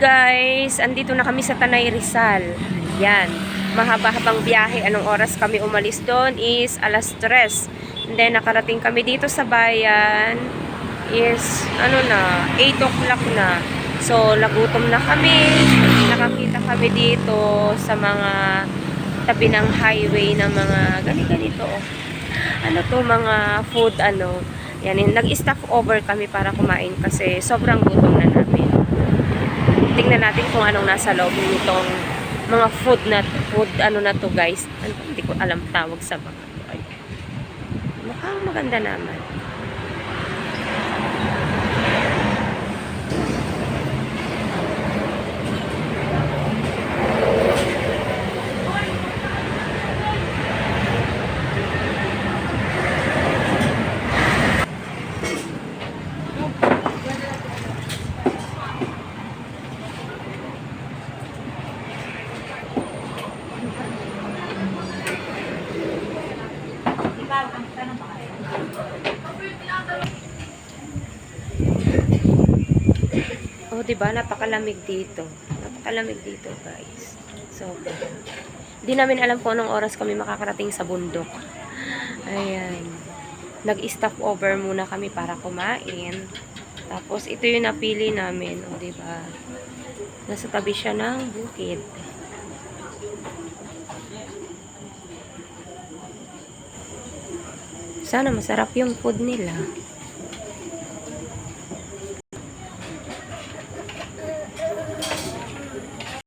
guys, andito na kami sa Tanay Rizal. Yan. Mahaba-habang biyahe. Anong oras kami umalis doon is alas 3. And then nakarating kami dito sa bayan is ano na, 8 o'clock na. So lagutom na kami. Nakakita kami dito sa mga tabi ng highway ng mga gani-ganito. oh. Ano to, mga food ano. Yan, nag-stop over kami para kumain kasi sobrang gutom na namin tingnan natin kung anong nasa loob nitong mga food na food ano na to guys. Ano, hindi ko alam tawag sa mga mukhang maganda naman oh di ba? Napakalamig dito. Napakalamig dito guys. So di namin alam kung anong oras kami makakarating sa bundok. Ayan. Nag-stop over muna kami para kumain. Tapos ito yung napili namin. Oh di ba? Nasa tabi siya ng bukid sana masarap yung food nila